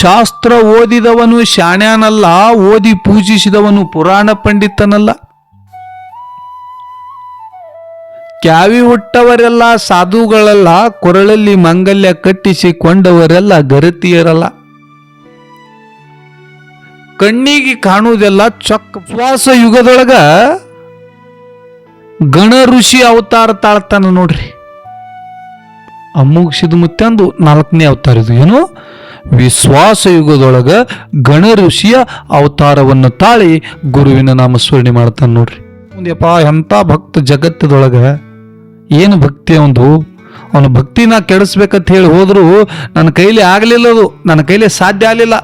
ಶಾಸ್ತ್ರ ಓದಿದವನು ಶಾಣ್ಯಾನಲ್ಲ, ಓದಿ ಪೂಜಿಸಿದವನು ಪುರಾಣ ಪಂಡಿತನಲ್ಲ. ಕ್ಯಾವಿ ಹುಟ್ಟವರೆಲ್ಲ ಸಾಧುಗಳಲ್ಲ, ಕೊರಳಲ್ಲಿ ಮಂಗಲ್ಯ ಕಟ್ಟಿಸಿಕೊಂಡವರೆಲ್ಲ ಗರತಿಯರಲ್ಲ. ಕಣ್ಣಿಗೆ ಕಾಣುವುದೆಲ್ಲ ಶ್ವಾಸ ಯುಗದೊಳಗ ಗಣ ಋಷಿ ಅವತಾರ ತಾಳ್ತಾನ ನೋಡ್ರಿ. ಅಮ್ಮುಗಿಸಿದ ಮುತ್ತಂದು ನಾಲ್ಕನೇ ಅವತಾರ ಇದು. ಏನು? ವಿಶ್ವಾಸ ಯುಗದೊಳಗ ಗಣ ಋಷಿಯ ಅವತಾರವನ್ನು ತಾಳಿ ಗುರುವಿನ ನಾಮಸ್ಮರಣೆ ಮಾಡ್ತಾನೆ ನೋಡ್ರಿ. ಮುಂದೆಪ್ಪ ಎಂಥ ಭಕ್ತ ಜಗತ್ತದೊಳಗ ಏನು ಭಕ್ತಿ ಒಂದು ಅವನ ಭಕ್ತಿನ ಕೆಡಿಸ್ಬೇಕಂತ ಹೇಳಿ ಹೋದ್ರು ನನ್ನ ಕೈಲಿ ಆಗಲಿಲ್ಲ ಅದು, ನನ್ನ ಕೈಲಿ ಸಾಧ್ಯ ಆಗಲಿಲ್ಲ.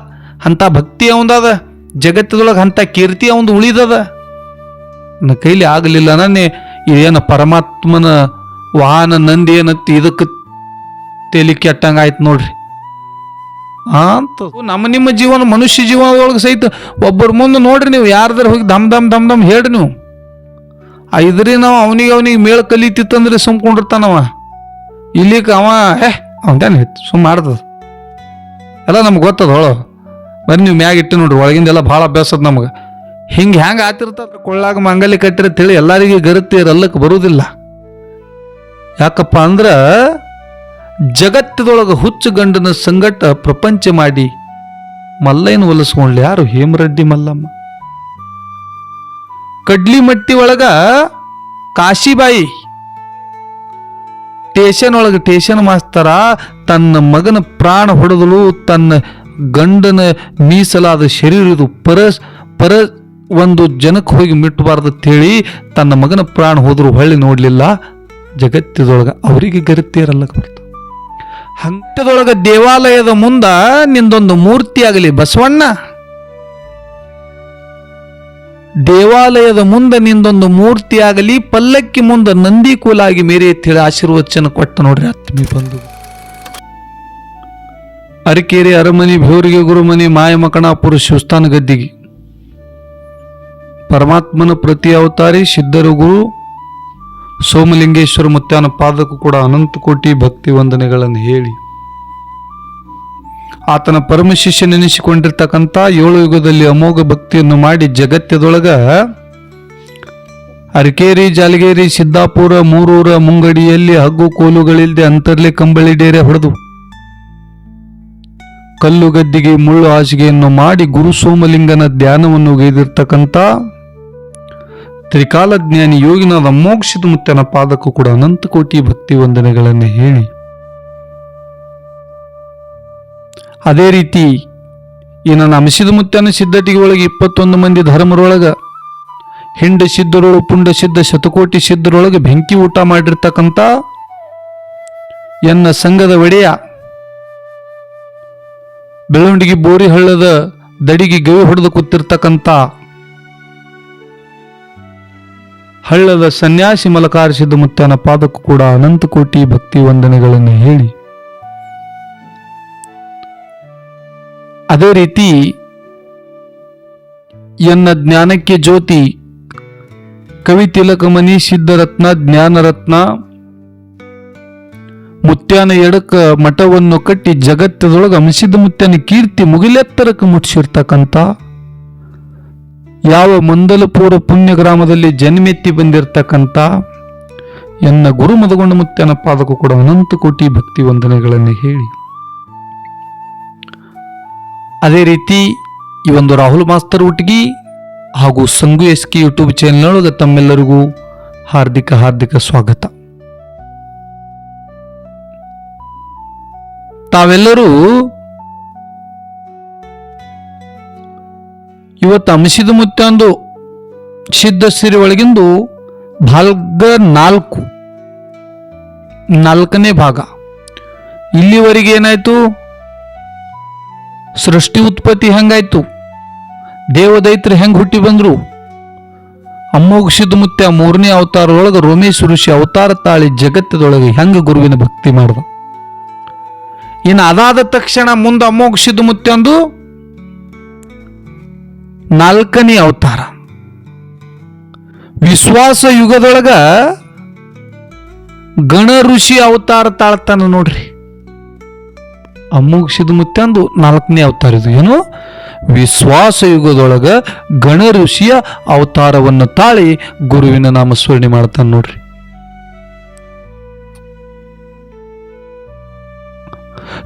ಅಂಥ ಭಕ್ತಿ ಅವಂದದ, ಜಗತ್ತದೊಳಗೆ ಅಂಥ ಕೀರ್ತಿ ಅವಂದು ಉಳಿದದ. ನನ್ನ ಕೈಲಿ ಆಗಲಿಲ್ಲ ನಾನೇ ಇದೇನು ಪರಮಾತ್ಮನ ವಾಹನ ನಂದಿ ಏನತ್ತಿ ಇದಕ್ಕೆ ತೇಲಿ ಕೆಟ್ಟಂಗೆ ಆಯ್ತು ನೋಡ್ರಿ. ಅಂತ ನಮ್ಮ ನಿಮ್ಮ ಜೀವನ ಮನುಷ್ಯ ಜೀವನದೊಳಗೆ ಸಹಿತ ಒಬ್ಬರ ಮುಂದೆ ನೋಡ್ರಿ ನೀವು, ಯಾರ್ದಾರ ಹೋಗಿ ದಮ್ ದಮ್ ದಮ್ ದಮ್ ಹೇಳ್ರಿ ನೀವು. ಇದ್ರಿ ನಾವು ಅವನಿಗೆ ಅವನಿಗೆ ಮೇಳ ಕಲಿತಿತ್ತಂದ್ರೆ ಸುಮ್ಕೊಂಡಿರ್ತಾನವ ಇಲ್ಲಿಕ ಅವ ಏ ಅವನ ಸುಮ್ ಸುಮ್ಮ ಮಾಡ್ತದ. ಎಲ್ಲ ನಮ್ಗೆ ಗೊತ್ತದ ಹೊಳ. ಬರೀ ನೀವು ಮ್ಯಾಗ ಇಟ್ಟು ನೋಡ್ರಿ, ಒಳಗಿಂದೆಲ್ಲ ಭಾಳ ಅಭ್ಯಾಸ ಅದ ನಮಗೆ. ಹಿಂಗೆ ಹ್ಯಾಂಗೆ ಆತಿರ್ತಾರೆ ಕೊಳ್ಳಾಗ ಮಂಗಲಿ ಕಟ್ಟಿರ ತಿಳಿ ಎಲ್ಲರಿಗೆ ಗರುತ್ತೆ ರಲ್ಲಕ್ಕೆ ಬರುವುದಿಲ್ಲ ಯಾಕಪ್ಪ ಅಂದ್ರ ಜಗತ್ತದೊಳಗೆ ಹುಚ್ಚು ಗಂಡನ ಸಂಗಟ ಪ್ರಪಂಚ ಮಾಡಿ ಮಲ್ಲಯ್ಯನ ಒಲಿಸ್ಕೊಂಡ್ಲಿ ಯಾರು? ಹೇಮರೆಡ್ಡಿ ಮಲ್ಲಮ್ಮ. ಕಡ್ಲಿ ಮಟ್ಟಿ ಒಳಗ ಕಾಶಿಬಾಯಿ. ಟೇಷನ್ ಒಳಗೆ ಟೇಷನ್ ಮಾಸ್ತರ ತನ್ನ ಮಗನ ಪ್ರಾಣ ಹೊಡೆದಲು ತನ್ನ ಗಂಡನ ಮೀಸಲಾದ ಶರೀರದು ಪರ ಪರ ಒಂದು ಜನಕ್ಕೆ ಹೋಗಿ ಮುಟ್ಟಬಾರ್ದು ಅಂತೇಳಿ ತನ್ನ ಮಗನ ಪ್ರಾಣ ಹೋದ್ರು ಹೊಳ್ಳಿ ನೋಡಲಿಲ್ಲ. ಜಗತ್ತಿದೊಳಗ ಅವರಿಗೆ ಗರಿತಿಯರಲ್ಲ ಬರ್ತ ಹಂತದೊಳಗ ದೇವಾಲಯದ ಮುಂದ ನಿಂದೊಂದು ಮೂರ್ತಿ ಆಗಲಿ ಬಸವಣ್ಣ. ದೇವಾಲಯದ ಮುಂದೆ ನಿಂದೊಂದು ಮೂರ್ತಿ ಆಗಲಿ ಪಲ್ಲಕ್ಕಿ ಮುಂದೆ ನಂದಿ ಕೂಲಾಗಿ ಮೇರೆ ಆಶೀರ್ವಚನ ಕೊಟ್ಟ ನೋಡ್ರಿ ಆತ್ಮೀಯ ಬಂಧು. ಅರಕೇರಿ ಅರಮನಿ ಭೇವರಿಗೆ ಗುರುಮನಿ ಮಾಯಮಕಣಾಪುರ ಶಿವಸ್ಥಾನ ಗದ್ದಿಗೆ. ಪರಮಾತ್ಮನ ಪ್ರತಿ ಅವತಾರಿ, ಸಿದ್ಧರು ಗುರು ಸೋಮಲಿಂಗೇಶ್ವರ ಮುತ್ಯಾನ ಪಾದಕ್ಕೂ ಕೂಡ ಅನಂತ ಕೋಟಿ ಭಕ್ತಿ ವಂದನೆಗಳನ್ನು ಹೇಳಿ. ಆತನ ಪರಮ ಶಿಷ್ಯನೆನಿಸಿಕೊಂಡಿರ್ತಕ್ಕಂಥ ಏಳು ಯುಗದಲ್ಲಿ ಅಮೋಘ ಭಕ್ತಿಯನ್ನು ಮಾಡಿ ಜಗತ್ತದೊಳಗ ಅರಕೇರಿ ಜಾಲಗೇರಿ, ಸಿದ್ದಾಪುರ, ಮೂರೂರ ಮುಂಗಡಿಯಲ್ಲಿ ಹಗ್ಗು ಕೋಲುಗಳಿಲ್ಲದೆ ಅಂತರ್ಲೆ ಕಂಬಳಿ ಡೇರೆ ಹೊಡೆದು ಕಲ್ಲುಗದ್ದಿಗೆ ಮುಳ್ಳು ಹಾಸಿಗೆಯನ್ನು ಮಾಡಿ ಗುರು ಸೋಮಲಿಂಗನ ಧ್ಯಾನವನ್ನು ಗೈದಿರ್ತಕ್ಕಂಥ ತ್ರಿಕಾಲಜ್ಞಾನಿ ಯೋಗಿನಾದ ಮೋಕ್ಷದ ಮುತ್ತನ ಪಾದಕ್ಕೂ ಕೂಡ ಅನಂತ ಕೋಟಿ ಭಕ್ತಿ ವಂದನೆಗಳನ್ನು ಹೇಳಿ. ಅದೇ ರೀತಿ ಈ ನನ್ನ ಅಂಶದ ಮುತ್ತನ ಸಿದ್ಧಟಿಗೆ ಒಳಗೆ ಇಪ್ಪತ್ತೊಂದು ಮಂದಿ ಧರ್ಮರೊಳಗ ಹಿಂಡ ಸಿದ್ಧರೊಳು, ಪುಂಡ ಸಿದ್ಧ, ಶತಕೋಟಿ ಸಿದ್ಧರೊಳಗೆ ಬೆಂಕಿ ಊಟ ಮಾಡಿರ್ತಕ್ಕಂಥ ಎನ್ನ ಸಂಘದ ಒಡೆಯ ಬೆಳವಣಿಗೆ ಬೋರಿ ಹಳ್ಳದ ದಡಿಗೆ ಗವಿ ಹೊಡೆದು ಕೂತಿರ್ತಕ್ಕಂಥ ಹಳ್ಳದ ಸನ್ಯಾಸಿ ಮಲಕಾರಿಸಿದ ಮುತ್ತನ ಪಾದಕ್ಕೂ ಕೂಡ ಅನಂತ ಕೋಟಿ ಭಕ್ತಿ ವಂದನೆಗಳನ್ನು ಹೇಳಿ. ಅದೇ ರೀತಿ ಎನ್ನ ಜ್ಞಾನಕ್ಕೆ ಜ್ಯೋತಿ, ಕವಿ ತಿಲಕಮಣಿ ಸಿದ್ಧರತ್ನ, ಜ್ಞಾನರತ್ನ, ಮುತ್ಯಾನ ಎಡಕ ಮಠವನ್ನು ಕಟ್ಟಿ ಜಗತ್ತದೊಳಗೆ ಅಮಿಸಿದ ಮುತ್ಯಾನ ಕೀರ್ತಿ ಮುಗಿಲೆತ್ತರಕ್ಕೆ ಮುಟ್ಟಿಸಿರ್ತಕ್ಕಂಥ ಯಾವ ಮಂದಲಪುರ ಪುಣ್ಯ ಗ್ರಾಮದಲ್ಲಿ ಜನ್ಮೆತ್ತಿ ಬಂದಿರತಕ್ಕಂಥ ಎನ್ನ ಗುರು ಮದಗೊಂಡ ಮುತ್ತನ ಪಾದಕ್ಕೂ ಕೂಡ ಅನಂತ ಕೋಟಿ ಭಕ್ತಿ ವಂದನೆಗಳನ್ನು ಹೇಳಿ. ಅದೇ ರೀತಿ ಈ ಒಂದು ರಾಹುಲ್ ಮಾಸ್ತರ್ ಒಟ್ಟಿಗೆ ಹಾಗೂ Sangu S K YouTube channel ಒಳಗೆ ತಮ್ಮೆಲ್ಲರಿಗೂ ಹಾರ್ದಿಕ ಹಾರ್ದಿಕ ಸ್ವಾಗತ. ತಾವೆಲ್ಲರೂ ಇವತ್ತು ಅಂಶಿದ ಮುತ್ತಂದು ಸಿದ್ಧ ಸಿರಿ ಒಳಗಿಂದು ಭಾಗ ನಾಲ್ಕು, ನಾಲ್ಕನೇ ಭಾಗ. ಇಲ್ಲಿವರೆಗೆ ಏನಾಯ್ತು? ಸೃಷ್ಟಿ ಉತ್ಪತ್ತಿ ಹೆಂಗಾಯ್ತು? ದೇವದೈತ್ರು ಹೆಂಗ್ ಹುಟ್ಟಿ ಬಂದರು? ಅಮ್ಮೋಗ ಸಿದ್ಧ ಮುತ್ಯ ಮೂರನೇ ಅವತಾರದೊಳಗೆ ರೋಮೇಶ್ ಋಷಿ ಅವತಾರ ತಾಳಿ ಜಗತ್ತದೊಳಗೆ ಹೆಂಗ ಗುರುವಿನ ಭಕ್ತಿ ಮಾಡ್ದ? ಇನ್ನು ಅದಾದ ತಕ್ಷಣ ಮುಂದೆ ಅಮ್ಮೋಗ ಸಿದ್ಧ ಮುತ್ಯಂದು ನಾಲ್ಕನೇ ಅವತಾರ. ವಿಶ್ವಾಸ ಯುಗದೊಳಗ ಗಣ ಋಷಿ ಅವತಾರ ತಾಳ್ತಾನ ನೋಡ್ರಿ. ಅಮೋಕ್ಷದ ಮುತ್ಯಂದು ನಾಲ್ಕನೇ ಅವತಾರ ಇದು. ಏನು? ವಿಶ್ವಾಸ ಯುಗದೊಳಗ ಗಣ ಋಷಿಯ ಅವತಾರವನ್ನು ತಾಳಿ ಗುರುವಿನ ನಾಮಸ್ಮರಣೆ ಮಾಡ್ತಾನೆ ನೋಡ್ರಿ.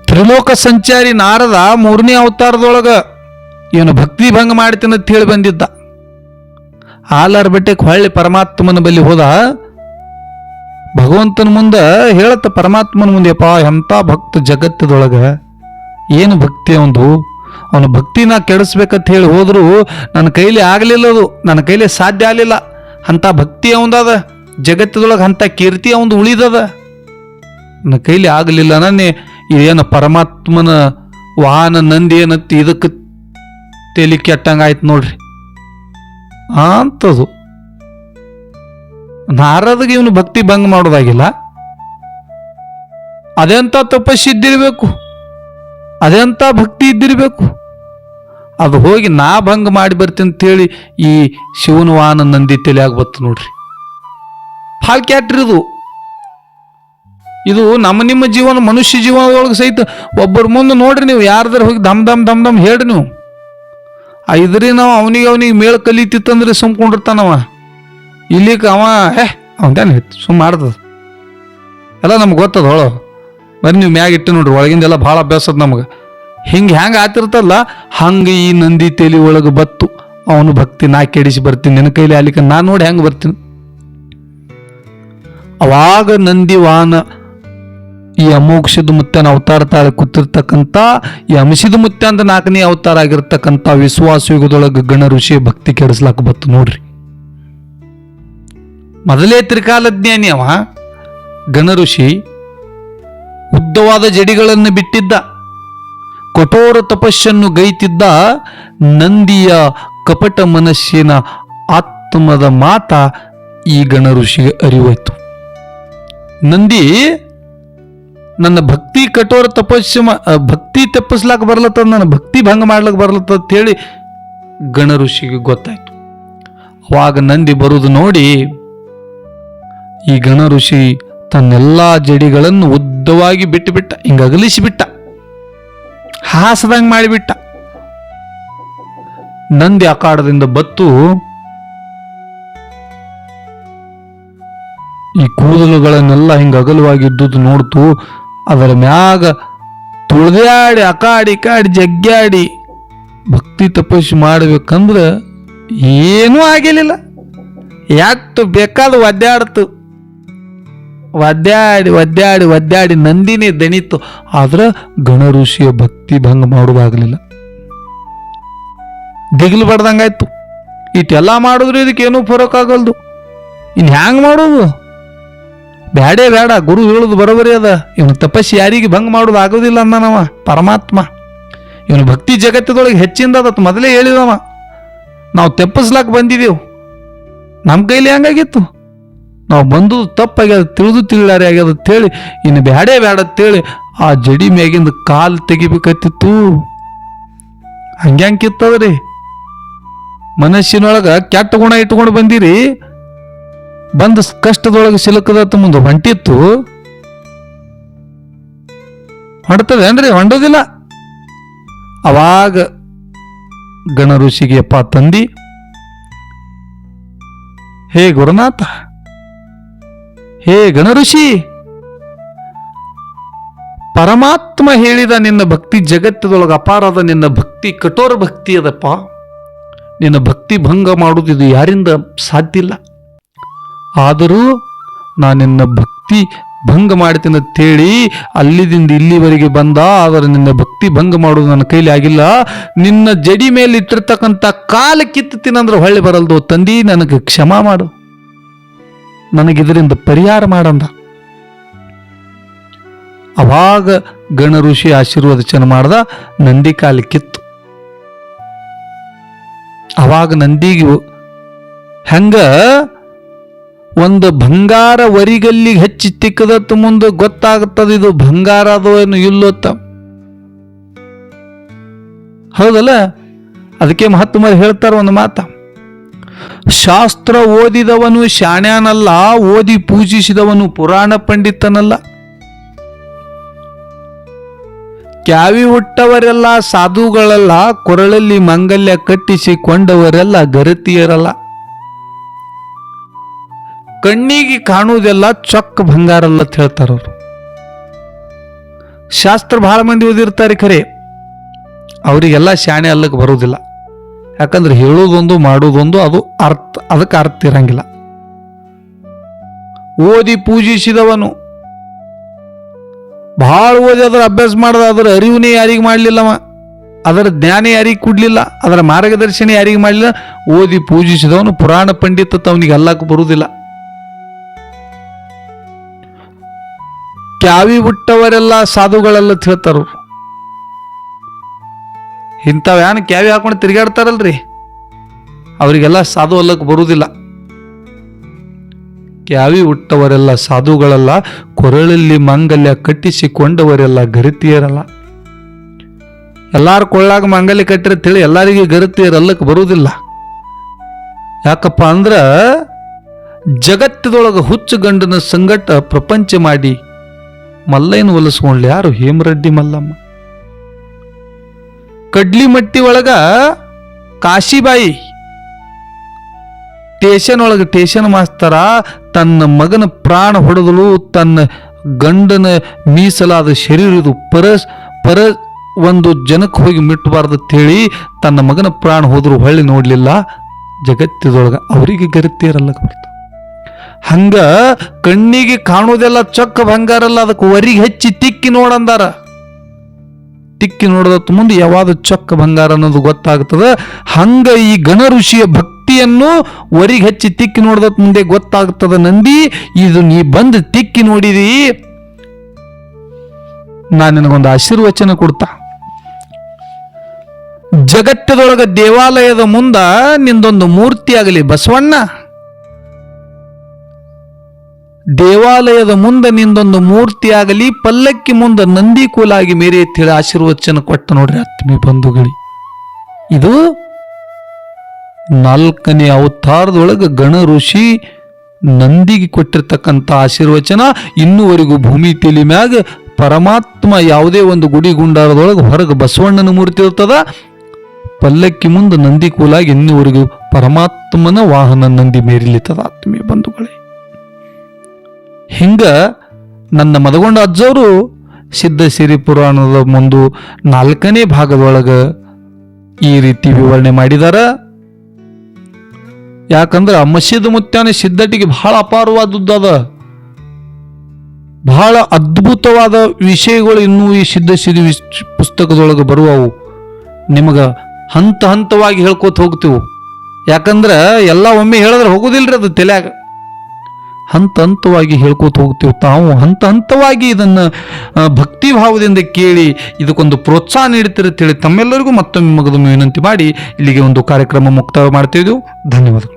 ತ್ರಿಲೋಕ ಸಂಚಾರಿ ನಾರದ ಮೂರನೇ ಅವತಾರದೊಳಗ ಇವನು ಭಕ್ತಿ ಭಂಗ ಮಾಡ್ತೀನಿ ಅಂತ ಹೇಳಿ ಬಂದಿದ್ದ. ಆಲಾರ್ ಬೆಟ್ಟಕ್ಕೆ ಹೊಳ್ಳಿ ಪರಮಾತ್ಮನ ಬಳಿ ಹೋದ. ಭಗವಂತನ ಮುಂದೆ ಹೇಳತ್ತ ಪರಮಾತ್ಮನ ಮುಂದೆ ಅಪ್ಪ ಎಂಥ ಭಕ್ತ ಜಗತ್ತದೊಳಗೆ ಏನು ಭಕ್ತಿ ಅವನು ಅವನ ಭಕ್ತಿನ ಕೆಡಿಸ್ಬೇಕಂತ ಹೇಳಿ ಹೋದರೂ, ನನ್ನ ಕೈಲಿ ಆಗಲಿಲ್ಲ ಅದು, ನನ್ನ ಕೈಲಿ ಸಾಧ್ಯ ಆಗಲಿಲ್ಲ. ಅಂಥ ಭಕ್ತಿ ಅವಂದದ. ಜಗತ್ತದೊಳಗೆ ಅಂಥ ಕೀರ್ತಿ ಅವಂದು ಉಳಿದದ. ನನ್ನ ಕೈಲಿ ಆಗಲಿಲ್ಲ ನನ್ನೇ ಇದೇನು ಪರಮಾತ್ಮನ ವಾಹನ ನಂದಿ ಏನತ್ತಿ ಇದಕ್ಕೆ ತೇಲಿ ಕೆಟ್ಟಂಗಾಯ್ತು ನೋಡ್ರಿ. ಅಂತದು. ನಾರದಗೆ ಇವನು ಭಕ್ತಿ ಭಂಗ ಮಾಡೋದಾಗಿಲ್ಲ. ಅದೆಂತ ತಪಸ್ಸಿದ್ದಿರಬೇಕು ಅದೆಂತ ಭಕ್ತಿ ಇದ್ದಿರಬೇಕು. ಅದು ಹೋಗಿ ನಾ ಭಂಗ ಮಾಡಿ ಬರ್ತೀನಿ ಅಂತೇಳಿ ಈ ಶಿವನ ವಾಹನ ನಂದಿ ತಲೆ ಆಗ್ಬತ್ತು ನೋಡ್ರಿ. ಭಾಳ ಕ್ಯಾಟ್ರಿ ಇದು ಇದು ನಮ್ಮ ನಿಮ್ಮ ಜೀವನ ಮನುಷ್ಯ ಜೀವನದೊಳಗೆ ಸಹಿತ ಒಬ್ಬರ ಮುಂದೆ ನೋಡ್ರಿ ನೀವು, ಯಾರ್ದಾರ ಹೋಗಿ ದಮ್ ದಮ್ ದಮ್ ದಮ್ ಹೇಳ್ರಿ ನೀವು. ಐದ್ರಿ ನಾವು ಅವನಿಗೆ ಅವನಿಗೆ ಮೇಳ ಕಲಿತಿತ್ತಂದ್ರೆ ಸುಮ್ಕೊಂಡಿರ್ತಾನವ ಇಲ್ಲಿಕ ಅವ, ಹೇ ಅವನ ಸುಮ್ಮ ಮಾಡ್ತದ. ಎಲ್ಲ ನಮ್ಗೆ ಗೊತ್ತದ ಹೋಳ. ಬರೀ ನೀವು ಮ್ಯಾಗ ಇಟ್ಟು ನೋಡ್ರಿ, ಒಳಗಿಂದೆಲ್ಲ ಭಾಳ ಅಭ್ಯಾಸ ಅದ ನಮಗೆ. ಹಿಂಗೆ ಹ್ಯಾಂಗೆ ಆತಿರ್ತಲ್ಲ, ಹಂಗೆ ಈ ನಂದಿ ತೇಲಿ ಒಳಗೆ ಬತ್ತು, ಅವನು ಭಕ್ತಿ ನಾ ಕೆಡಿಸಿ ಬರ್ತೀನಿ, ನಿನ್ನ ಕೈಲಿ ಅಲ್ಲಿಕ ನಾ ನೋಡಿ ಹೆಂಗೆ ಬರ್ತೀನಿ. ಅವಾಗ ನಂದಿ ವಾಹನ ಈ ಅಮೋಕ್ಷದ ಮುತ್ತನ ಅವತಾರ ತಾಳೆ ಕೂತಿರ್ತಕ್ಕಂಥ, ಈ ಅಂಶದ ಮುತ್ತ ಅಂತ ನಾಲ್ಕನೇ ಅವತಾರ ಆಗಿರ್ತಕ್ಕಂಥ ವಿಶ್ವಾಸ ಯುಗದೊಳಗೆ ಗಣ ಋಷಿ ಭಕ್ತಿ ಕೆಡಿಸ್ಲಾಕ ಬತ್ತು ನೋಡ್ರಿ. ಮೊದಲೇ ತ್ರಿಕಾಲಜ್ಞಾನಿ ಅವ. ಗಣ ಋಷಿ ಉದ್ದವಾದ ಜಡಿಗಳನ್ನು ಬಿಟ್ಟಿದ್ದ. ಕಠೋರ ತಪಸ್ಸನ್ನು ಗೈತಿದ್ದ ನಂದಿಯ ಕಪಟ ಮನಸ್ಸಿನ ಆತ್ಮದ ಮಾತ ಈ ಗಣ ಋಷಿಗೆ ಅರಿವಾಯ್ತು. ನಂದಿ ನನ್ನ ಭಕ್ತಿ ಕಠೋರ ತಪಸ್ಸು ಭಕ್ತಿ ತಪ್ಪಿಸ್ಲಾಕ ಬರ್ಲತ್ತದ, ನನ್ನ ಭಕ್ತಿ ಭಂಗ ಮಾಡ್ಲಕ್ಕೆ ಬರ್ಲತ್ತದ ಹೇಳಿ ಗಣ ಋಷಿಗೆ ಗೊತ್ತಾಯ್ತು. ಅವಾಗ ನಂದಿ ಬರುದು ನೋಡಿ ಈ ಗಣ ಋಷಿ ತನ್ನೆಲ್ಲಾ ಜಡಿಗಳನ್ನು ಉದ್ದವಾಗಿ ಬಿಟ್ಟು ಬಿಟ್ಟ ಹಿಂಗ ಅಗಲಿಸಿ ಬಿಟ್ಟ ಹಾಸದಂಗ್ ಮಾಡಿಬಿಟ್ಟ. ನಂದಿ ಅಕಾಡದಿಂದ ಬತ್ತು ಈ ಕೂದಲುಗಳನ್ನೆಲ್ಲ ಹಿಂಗ ಅಗಲವಾಗಿದ್ದುದು ನೋಡ್ತು. ಅದರ ಮ್ಯಾಗ ತುಳಿದಾಡಿ ಅಕಾಡಿ ಕಾಡಿ ಜಗ್ಗಾಡಿ ಭಕ್ತಿ ತಪಸ್ಸು ಮಾಡ್ಬೇಕಂದ್ರ ಏನೂ ಆಗಿರ್ಲಿಲ್ಲ ಯಾಕೆ ಬೇಕಾದ ಒದ್ದಾಡ್ತು. ಒದ್ದಾಡಿ ಒದ್ದಾಡಿ ಒದ್ದಾಡಿ ನಂದಿನಿ ದಣಿತು. ಆದ್ರೆ ಗಣ ಋಷಿಯ ಭಕ್ತಿ ಭಂಗ ಮಾಡುವಾಗಲಿಲ್ಲ. ದಿಗಿಲು ಬಡ್ದಂಗಾಯ್ತು. ಇಷ್ಟೆಲ್ಲ ಮಾಡಿದ್ರು ಇದಕ್ಕೇನೂ ಫರಕ್ ಆಗಲ್ದು. ಇನ್ನು ಹ್ಯಾಂಗ ಮಾಡೋದು? ಬ್ಯಾಡೇ ಬೇಡ ಗುರು ಹೇಳುದು ಬರೋಬರಿ ಅದ. ಇವನು ತಪಸ್ಸು ಯಾರಿಗೆ ಭಂಗ ಮಾಡೋದು ಆಗೋದಿಲ್ಲ ಅಂದನವ, ಪರಮಾತ್ಮ. ಇವನು ಭಕ್ತಿ ಜಗತ್ತದೊಳಗೆ ಹೆಚ್ಚಿಂದ ಅದತ್ತು ಮೊದಲೇ ಹೇಳಿದವ. ನಾವು ತೆಪ್ಪಸ್ಲಾಕ್ ಬಂದಿದೆವು. ನಮ್ಮ ಕೈಲಿ ಹಂಗಾಗಿತ್ತು. ನಾವು ಬಂದು ತಪ್ಪಾಗ್ಯದ, ತಿಳಿದು ತಿಳಿದಾರೆ ಆಗ್ಯದ ಅಂತೇಳಿ ಇನ್ನು ಬ್ಯಾಡೇ ಬೇಡ ಅಂತೇಳಿ ಆ ಜಡಿ ಮ್ಯಾಗಿಂದ ಕಾಲು ತೆಗಿಬೇಕತ್ತಿತ್ತು ಕಿತ್ತದ್ರಿ? ಮನಸ್ಸಿನೊಳಗ ಕೆಟ್ಟ ಗುಣ ಇಟ್ಕೊಂಡು ಬಂದಿರಿ? ಬಂದ ಕಷ್ಟದೊಳಗೆ ಸಿಲುಕದತ್ತ ಮುಂದೆ ಹೊಂಟಿತ್ತು. ಹೊಂಡ್ತದೇನ್ರಿ ಹೊಂಡೋದಿಲ್ಲ. ಅವಾಗ ಗಣ ಋಷಿಗೆ ಅಪ್ಪ ತಂದಿ, ಹೇ ಗುರುನಾಥ, ಹೇ ಗಣ ಋಷಿ, ಪರಮಾತ್ಮ ಹೇಳಿದ ನಿನ್ನ ಭಕ್ತಿ ಜಗತ್ತದೊಳಗೆ ಅಪಾರದ ನಿನ್ನ ಭಕ್ತಿ, ಕಠೋರ ಭಕ್ತಿ ಅದಪ್ಪ. ನಿನ್ನ ಭಕ್ತಿ ಭಂಗ ಮಾಡುವುದು ಇದು ಯಾರಿಂದ ಸಾಧ್ಯ ಇಲ್ಲ. ಆದರೂ ನಾನು ನಿನ್ನ ಭಕ್ತಿ ಭಂಗ ಮಾಡ್ತೀನಿ ಅಂತೇಳಿ ಅಲ್ಲಿದಿಂದ ಇಲ್ಲಿವರೆಗೆ ಬಂದ, ಆದರೆ ನಿನ್ನ ಭಕ್ತಿ ಭಂಗ ಮಾಡೋದು ನನ್ನ ಕೈಲಿ ಆಗಿಲ್ಲ. ನಿನ್ನ ಜಡಿ ಮೇಲೆ ಇಟ್ಟಿರ್ತಕ್ಕಂಥ ಕಾಲ ಕಿತ್ತಿನಂದ್ರೆ ಹೊಳ್ಳಿ ಬರಲ್ದು. ತಂದಿ, ನನಗೆ ಕ್ಷಮ ಮಾಡು. ನನಗಿದರಿಂದ ಪರಿಹಾರ ಮಾಡಂದ. ಅವಾಗ ಗಣ ಋಷಿ ಆಶೀರ್ವಚನ ಮಾಡ್ದ, ನಂದಿ ಕಾಲ ಕಿತ್ತು. ಅವಾಗ ನಂದಿಗೆ ಹೆಂಗ ಒಂದು ಬಂಗಾರ ವರಿಗಲ್ಲಿ ಹೆಚ್ಚಿ ತಿಕ್ಕದತ್ತು ಮುಂದೆ ಗೊತ್ತಾಗುತ್ತದೆ ಇದು ಬಂಗಾರ ಅದೋ ಏನು ಇಲ್ಲೋತ್ತ ಹೌದಲ್ಲ? ಅದಕ್ಕೆ ಮಹಾತ್ಮರು ಹೇಳ್ತಾರ ಒಂದು ಮಾತ. ಶಾಸ್ತ್ರ ಓದಿದವನು ಶಾಣ್ಯಾನಲ್ಲ, ಓದಿ ಪೂಜಿಸಿದವನು ಪುರಾಣ ಪಂಡಿತನಲ್ಲ. ಕ್ಯಾವಿ ಹುಟ್ಟವರೆಲ್ಲ ಸಾಧುಗಳಲ್ಲ, ಕೊರಳಲ್ಲಿ ಮಂಗಲ್ಯ ಕಟ್ಟಿಸಿಕೊಂಡವರೆಲ್ಲ ಗರತಿಯರಲ್ಲ. ಕಣ್ಣಿಗೆ ಕಾಣುವುದೆಲ್ಲ ಚೊಕ್ಕ ಬಂಗಾರಲ್ಲ ಅಂತ ಹೇಳ್ತಾರವ್ರು ಶಾಸ್ತ್ರ ಬಹಳ ಮಂದಿ ಓದಿರ್ತಾರೆ ಖರೆ. ಅವರಿಗೆಲ್ಲ ಶಾಣೆ ಅಲ್ಲಕ್ಕೆ ಬರುವುದಿಲ್ಲ. ಯಾಕಂದ್ರೆ ಹೇಳೋದೊಂದು ಮಾಡೋದೊಂದು ಅದು ಅರ್ಥ, ಅದಕ್ಕೆ ಅರ್ಥ ಇರಂಗಿಲ್ಲ. ಓದಿ ಪೂಜಿಸಿದವನು ಭಾಳ ಓದಿ ಅದರ ಅಭ್ಯಾಸ ಮಾಡದ, ಅದರ ಅರಿವನೇ ಯಾರಿಗೆ ಮಾಡಲಿಲ್ಲವ ಅದರ ಜ್ಞಾನ ಯಾರಿಗೆ ಕೊಡಲಿಲ್ಲ, ಅದರ ಮಾರ್ಗದರ್ಶನ ಯಾರಿಗೆ ಮಾಡಲಿಲ್ಲ. ಓದಿ ಪೂಜಿಸಿದವನು ಪುರಾಣ ಪಂಡಿತ ಅವನಿಗೆ ಅಲ್ಲಕ್ಕೆ ಬರುವುದಿಲ್ಲ. ಕ್ಯಾವಿ ಬಿಟ್ಟವರೆಲ್ಲ ಸಾಧುಗಳೆಲ್ಲ ತಿಳ್ತಾರ ಇಂಥವು ಏನು ಕ್ಯಾವಿ ಹಾಕೊಂಡು ತಿರುಗಾಡ್ತಾರಲ್ರಿ? ಅವರಿಗೆಲ್ಲ ಸಾಧು ಅಲ್ಲಕ್ಕೆ ಬರುವುದಿಲ್ಲ ಕ್ಯಾವಿ ಹುಟ್ಟವರೆಲ್ಲ ಸಾಧುಗಳೆಲ್ಲ, ಕೊರಳಲ್ಲಿ ಮಂಗಲ್ಯ ಕಟ್ಟಿಸಿಕೊಂಡವರೆಲ್ಲ ಗರಿತಿಯರಲ್ಲ. ಎಲ್ಲಾರು ಕೊಳ್ಳಾಗ ಮಂಗಲ್ಯ ಕಟ್ಟಿರ ತಿಳಿ ಎಲ್ಲರಿಗೆ ಗರಿತಿಯರಲ್ಲಕ್ಕೆ ಬರುವುದಿಲ್ಲ ಯಾಕಪ್ಪ ಅಂದ್ರ ಜಗತ್ತದೊಳಗೆ ಹುಚ್ಚು ಗಂಡನ ಸಂಗಟ ಪ್ರಪಂಚ ಮಾಡಿ ಮಲ್ಲಯ್ಯನ ಒಲಿಸ್ಕೊಂಡ್ಲಿ ಯಾರು? ಹೇಮರೆಡ್ಡಿ ಮಲ್ಲಮ್ಮ. ಕಡ್ಲಿ ಮಟ್ಟಿ ಒಳಗ ಕಾಶಿಬಾಯಿ ಟೇಷನ್ ಒಳಗೆ ಟೇಷನ್ ಮಾಸ್ತರ ತನ್ನ ಮಗನ ಪ್ರಾಣ ಹೊಡೆದಲು ತನ್ನ ಗಂಡನ ಮೀಸಲಾದ ಶರೀರದು ಪರಸ್ ಪರ ಒಂದು ಜನಕ್ಕೆ ಹೋಗಿ ಮುಟ್ಟಬಾರ್ದು ಹೇಳಿ ತನ್ನ ಮಗನ ಪ್ರಾಣ ಹೋದ್ರು ಹೊಳ್ಳಿ ನೋಡಲಿಲ್ಲ. ಜಗತ್ತಿದೊಳಗೆ ಅವರಿಗೆ ಗರಿತೀರಲ್ಲ ಹಂಗ ಕಣ್ಣಿಗೆ ಕಾಣುವುದೆಲ್ಲ ಚೊಕ್ಕ ಬಂಗಾರಲ್ಲ ಅದಕ್ಕೆ ವರಿಗೆ ಹೆಚ್ಚಿ ತಿಕ್ಕಿ ನೋಡಂದಾರ ತಿಕ್ಕಿ ನೋಡದತ್ತು ಮುಂದೆ ಯಾವಾಗ ಚೊಕ್ಕ ಬಂಗಾರ ಅನ್ನೋದು ಗೊತ್ತಾಗ್ತದ. ಹಂಗ ಈ ಗಣ ಋಷಿಯ ಭಕ್ತಿಯನ್ನು ವರಿಗೆ ಹೆಚ್ಚಿ ತಿಕ್ಕಿ ನೋಡದತ್ ಮುಂದೆ ಗೊತ್ತಾಗ್ತದ ನಂದಿ. ಇದು ನೀ ಬಂದು ತಿಕ್ಕಿ ನೋಡಿದಿ. ನಾನು ನಿನಗೊಂದು ಆಶೀರ್ವಚನ ಕೊಡ್ತಾ. ಜಗತ್ತದೊಳಗ ದೇವಾಲಯದ ಮುಂದ ನಿಂದೊಂದು ಮೂರ್ತಿ ಆಗಲಿ ಬಸವಣ್ಣ. ದೇವಾಲಯದ ಮುಂದೆ ನಿಂದೊಂದು ಮೂರ್ತಿ ಆಗಲಿ ಪಲ್ಲಕ್ಕಿ ಮುಂದೆ ನಂದಿ ಕೂಲಾಗಿ ಮೇರೆ ಎತ್ತಿಳ ಆಶೀರ್ವಚನ ಕೊಟ್ಟ ನೋಡ್ರಿ ಆತ್ಮೀಯ ಬಂಧುಗಳಿ. ಇದು ನಾಲ್ಕನೇ ಅವತಾರದೊಳಗೆ ಗಣ ಋಷಿ ನಂದಿಗೆ ಕೊಟ್ಟಿರ್ತಕ್ಕಂಥ ಆಶೀರ್ವಚನ ಇನ್ನುವರೆಗೂ ಭೂಮಿ ತಲೆ ಮ್ಯಾಗ ಪರಮಾತ್ಮ ಯಾವುದೇ ಒಂದು ಗುಡಿ ಗುಂಡಾರದೊಳಗೆ ಹೊರಗೆ ಬಸವಣ್ಣನ ಮೂರ್ತಿ ಇರ್ತದ, ಪಲ್ಲಕ್ಕಿ ಮುಂದೆ ನಂದಿ ಕೂಲಾಗಿ ಇನ್ನುವರೆಗೂ ಪರಮಾತ್ಮನ ವಾಹನ ನಂದಿ ಮೇರಿಲಿತ್ತದ ಆತ್ಮೀಯ ಬಂಧುಗಳೇ. ಹಿಂಗ ನನ್ನ ಮದಗೊಂಡ ಅಜ್ಜವರು ಸಿದ್ಧ ಸಿರಿ ಪುರಾಣದ ಮುಂದು ನಾಲ್ಕನೇ ಭಾಗದೊಳಗೆ ಈ ರೀತಿ ವಿವರಣೆ ಮಾಡಿದಾರ. ಯಾಕಂದ್ರೆ ಮಸೀದ್ ಮುತ್ಯಾನೆ ಸಿದ್ಧಟಿಗೆ ಬಹಳ ಅದ. ಬಹಳ ಅದ್ಭುತವಾದ ವಿಷಯಗಳು ಇನ್ನೂ ಈ ಸಿದ್ಧ ಸಿರಿ ಪುಸ್ತಕದೊಳಗೆ ಬರುವವು. ನಿಮಗೆ ಹಂತ ಹಂತವಾಗಿ ಹೇಳ್ಕೊತ ಹೋಗ್ತೀವಿ. ಯಾಕಂದ್ರೆ ಎಲ್ಲ ಒಮ್ಮೆ ಹೇಳಿದ್ರೆ ಹೋಗುದಿಲ್ರಿ ಅದು ತಲ್ಯಾಗ. ಹಂತ ಹಂತವಾಗಿ ಹೇಳ್ಕೊತ ಹೋಗ್ತೀವಿ. ತಾವು ಹಂತ ಹಂತವಾಗಿ ಇದನ್ನು ಭಕ್ತಿ ಭಾವದಿಂದ ಕೇಳಿ ಇದಕ್ಕೊಂದು ಪ್ರೋತ್ಸಾಹ ನೀಡುತ್ತಿರುತ್ತೇಳಿ ತಮ್ಮೆಲ್ಲರಿಗೂ ಮತ್ತೊಮ್ಮೆ ಮಗದೊಮ್ಮೆ ವಿನಂತಿ ಮಾಡಿ ಇಲ್ಲಿಗೆ ಒಂದು ಕಾರ್ಯಕ್ರಮ ಮುಕ್ತಾಯ ಮಾಡ್ತಿದ್ದೆವು ಧನ್ಯವಾದಗಳು.